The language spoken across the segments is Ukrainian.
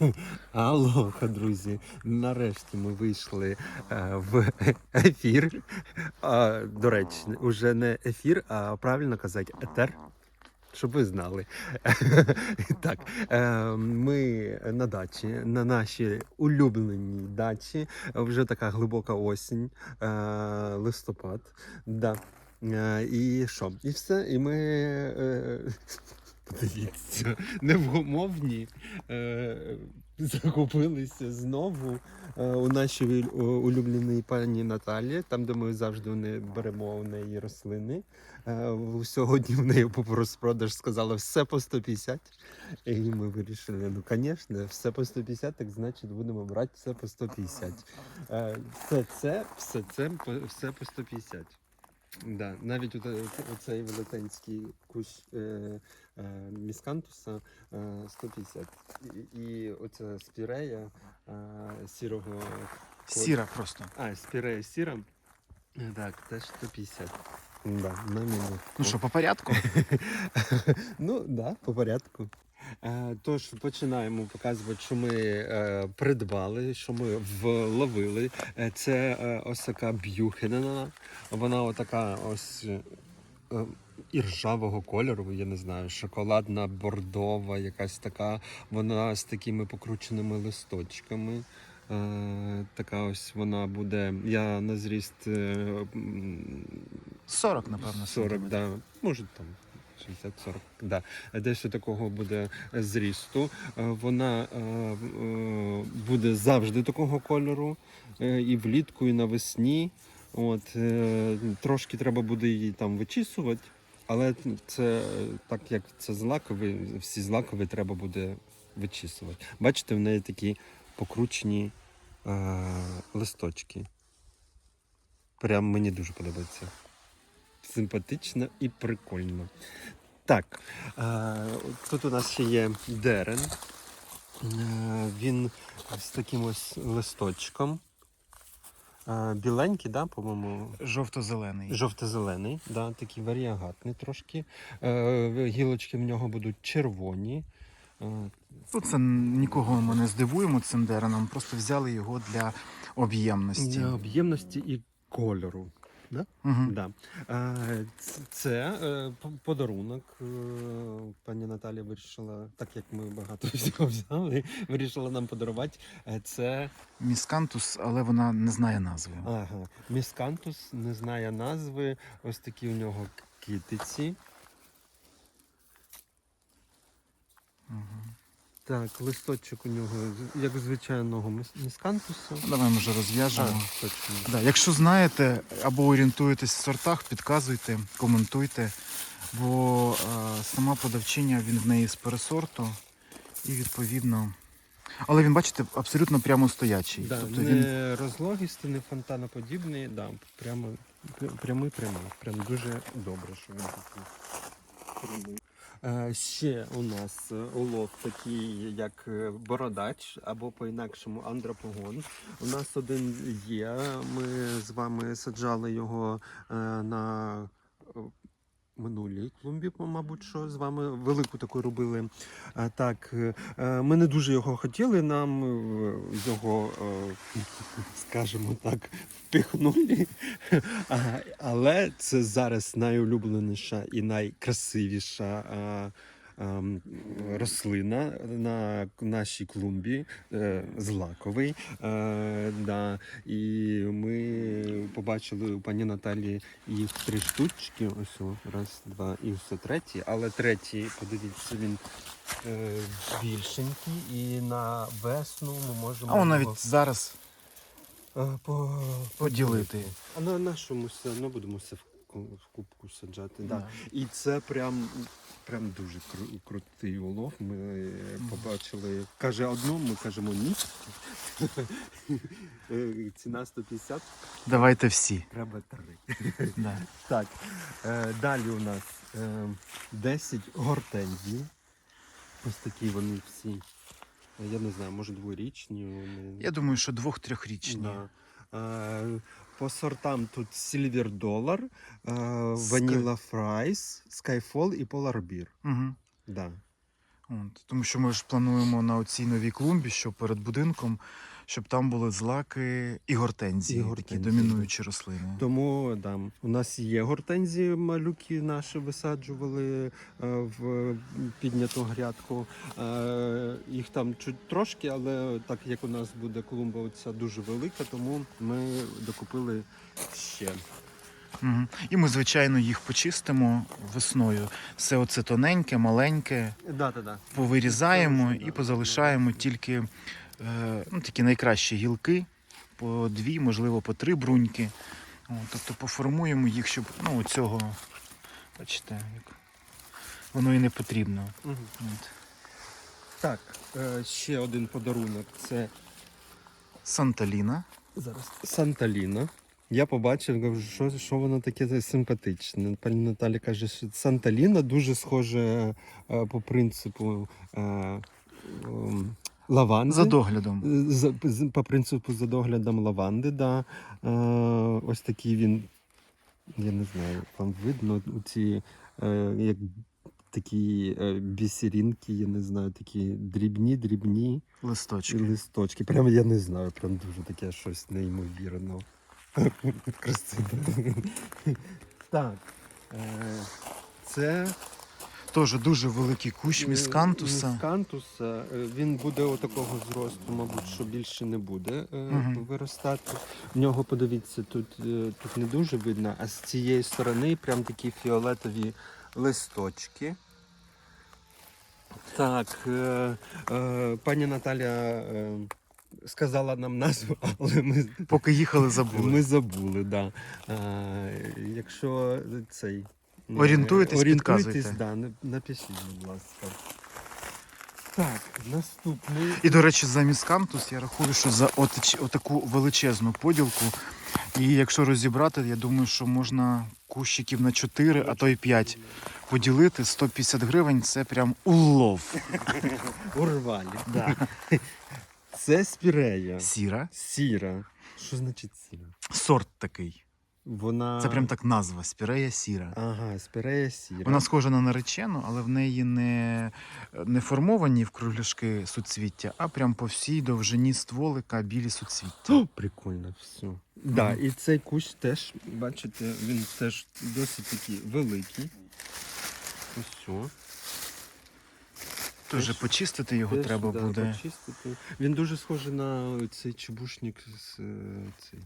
Алоха, друзі. Нарешті ми вийшли е, в ефір. А, до речі, уже не ефір, а правильно казати етер. Щоб ви знали. так, е, ми на дачі, на нашій улюбленій дачі. Вже така глибока осінь, е, листопад. Да. Е, і що? І все. І ми. Е, Подивіться, невгомовні е, закупилися знову е, у нашій улюбленій пані Наталі, там, де ми завжди не беремо у неї рослини. Е, сьогодні в неї розпродаж сказала все по 150. І ми вирішили, ну, звісно, все по 150, так значить будемо брати все по 150. Е, все це, все це, все по 150. Да, навіть оцей велетенський кущ е, е, міскантуса е, 150. І, і оця спірея е, сірого. Сіра просто. А, спірея сіра. Так, теж 150. Да, на. Ну що, по порядку? ну, да, по порядку. Е, Тож починаємо показувати, що ми е, придбали, що ми вловили. Е, Це е, ось така б'юхенена. Вона отака ось е, іржавого кольору, я не знаю, шоколадна, бордова, якась така. Вона з такими покрученими листочками. Е, така ось вона буде. Я на зріст е, 40, напевно. 40, да. Може там 60-40, да. Дещо такого буде зрісту. Е, Вона е, е, буде завжди такого кольору, і влітку, і навесні. От, трошки треба буде її там вичісувати, але це так як це злакові, всі злакові треба буде вичісувати. Бачите, в неї такі покручені е, листочки. Прям мені дуже подобається симпатично і прикольно. Так, е, тут у нас ще є дерен. Е, він з таким ось листочком. Е, біленький, да, по-моєму, Жовто-зелений. жовто-зелений, да, такий варіагатний трошки. Гілочки в нього будуть червоні. Тут це нікого ми не здивуємо цим дереном, просто взяли його для об'ємності. для об'ємності і кольору. Угу. Да. Це е, подарунок. е, Пані Наталі вирішила, так як ми багато всього взяли, вирішила нам подарувати. Е, Це Міскантус, але вона не знає назви. ага, міскантус, не знає назви. Ось такі у нього китиці. Так, листочок у нього як звичайного міс- міскантуса. Давай може розв'яжемо. Да, якщо знаєте або орієнтуєтесь в сортах, підказуйте, коментуйте. Бо е, сама продавчиня він в неї з пересорту, і відповідно. Але він, бачите, абсолютно прямо стоячий. Да, тобто не він розлогістий, не фонтаноподібний, да, прямо прямий прямий. Прям дуже добре, що він такий. Е, ще у нас е, улов такий, як е, бородач, або по-інакшому андропогон. У нас один є. Ми з вами саджали його на минулій клумбі, мабуть, що з вами велику таку робили. Так, е, е, ми не дуже його хотіли, нам е, його, скажімо так, впихнули. Але це зараз найулюбленіша і найкрасивіша рослина на нашій клумбі, е, злаковий. Е, да. І ми побачили у пані Наталі їх три штучки. Ось раз, два і ось третій. Але третій, подивіться, він е, більшенький, і на весну ми можемо. а он його, навіть зараз по, поділити. А на нашому все одно будемо все в, кубку саджати. Да. Да. І це прям, прям дуже кру- крутий улов. Ми е, побачили, каже одну, ми кажемо ні. Е, Ціна 150, Давайте всі. треба три. Да. Так, е, далі у нас е, 10 гортензій. Ось такі вони всі. е, Я не знаю, може дворічні. Вони. Я думаю, що двох-трьохрічні. Да. Е, По сортам тут Silver Dollar, е, Фрайс, Skyfall і Polar Beer. Угу. Да. От, тому що ми ж плануємо на оцій новій клумбі, що перед будинком, щоб там були злаки і гортензії, І такі домінуючі рослини. Тому да, у нас є гортензії, малюки наші висаджували е, в підняту грядку. Е, їх там чуть трошки, але так як у нас буде клумба оця дуже велика, тому ми докупили ще. Угу. І ми, звичайно, їх почистимо весною. Все оце тоненьке, маленьке, Да, да, да. повирізаємо і да, позалишаємо тільки е, ну, такі найкращі гілки, по дві, можливо, по три бруньки. О, тобто поформуємо їх, щоб ну, цього, бачите, як воно і не потрібно. Мгм. От. Так, е, ще один подарунок. Це Санталіна. Зараз Санталіна. Я побачив, кажу, що, що воно таке симпатичне. Пані Наталі каже, що Санталіна дуже схоже е, по принципу е, ем, лаванди. За доглядом. По принципу за доглядом лаванди, да. Е, ось такий він, я не знаю, вам видно у ці е, як такі е, бісерінки, я не знаю, такі дрібні, дрібні. Листочки. Листочки. Прям я не знаю, прям дуже таке щось неймовірно. Так. е, Це Теж дуже великий кущ міскантуса. міскантуса. Е, Він буде отакого зросту, мабуть, що більше не буде Мгм. виростати. В нього, подивіться, тут, тут не дуже видно, а з цієї сторони прям такі фіолетові листочки. Так, пані Наталя сказала нам назву, але ми, Поки їхали, забули. ми забули. Да. Е, якщо цей. Орієнтуєтесь, орієнтуєтесь, да, напишіть, будь ласка. Так, наступний. І, до речі, за міскантус я рахую, що за отач- отаку величезну поділку. І якщо розібрати, я думаю, що можна кущиків на 4, а то й 5 поділити. 150 гривень це прям улов. Урвалі. Да. Це спірея. Сіра. Сіра. Що значить сіра? Сорт такий. Вона. Це прям так назва спірея сіра. Ага, спірея сіра. Вона схожа на наречену, але в неї не, не формовані в кругляшки суцвіття, а прям по всій довжині стволика білі суцвіття. О, прикольно все. Да, і цей кущ теж, бачите, він теж досить такий великий. Ось Теж- почистити його Теж, треба да, буде. почистити. Він дуже схожий на цей чебушник з е, цей.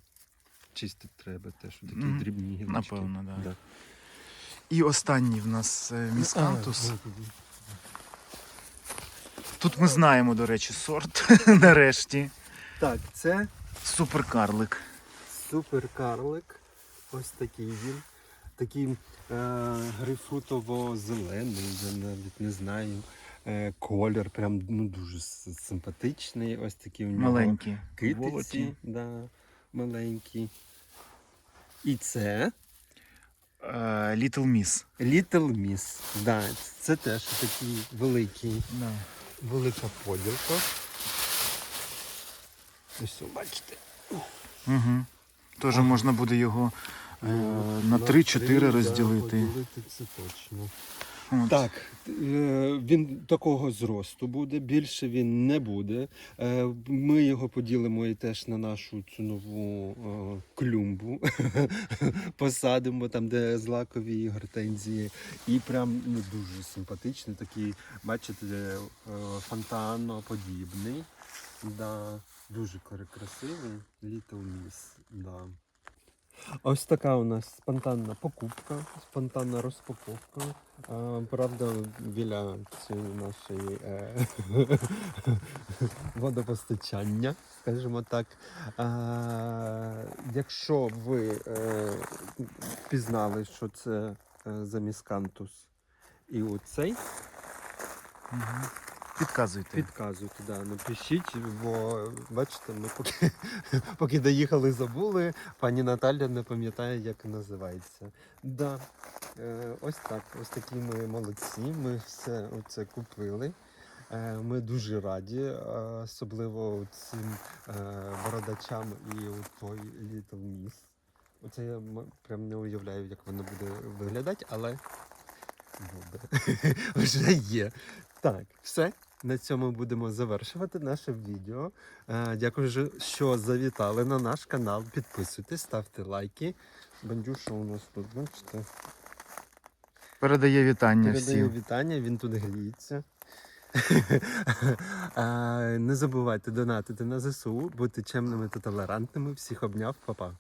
Чистити треба теж такі Мгм. дрібні гілочки. Напевно, да. Да. І останній в нас е, міскантус. Тут ми знаємо, до речі, сорт нарешті. Так, це Суперкарлик. суперкарлик. Ось такий він. Такий е, грейпфрутово-зелений, я навіть не знаю. Е, колір прям ну, дуже симпатичний. Ось такі у нього Маленький. китиці, да, маленькі. І це Е, Little Miss. Little Miss. Да, це теж такий великий, Да. велика поділка. Ось бачите. Угу. Теж можна буде його е, на 3-4 три, да, розділити. поділити це точно. Так, е, він такого зросту буде, більше він не буде. Е, Ми його поділимо і теж на нашу цю нову е, клюмбу. Посадимо там, де злакові гортензії. І прям ну, дуже симпатичний, такий, бачите, фонтаноподібний. Да, дуже красивий. Little Miss. Да. Ось така у нас спонтанна покупка, спонтанна розпаковка. А, правда, біля цієї нашої е, водопостачання, скажімо так. А, якщо ви е, пізнали, що це е, за і оцей, Мгм. Підказуйте. Підказуйте, да, напишіть, бо бачите, ми поки, поки доїхали, забули. Пані Наталя не пам'ятає, як називається. Да, е, ось так, ось такі ми молодці. Ми все це купили. Е, Ми дуже раді, е, особливо цим е, бородачам і той Little Miss. Оце я прям не уявляю, як воно буде виглядати, але буде. Вже є. Так, все. На цьому будемо завершувати наше відео. Е, Дякую, що- завітали на наш канал. Підписуйтесь, ставте лайки. Бандюша у нас тут, бачите, Передає вітання передає всім. вітання, він тут гріється. Е, Не забувайте донатити на ЗСУ, бути чемними та толерантними. Всіх обняв, па-па.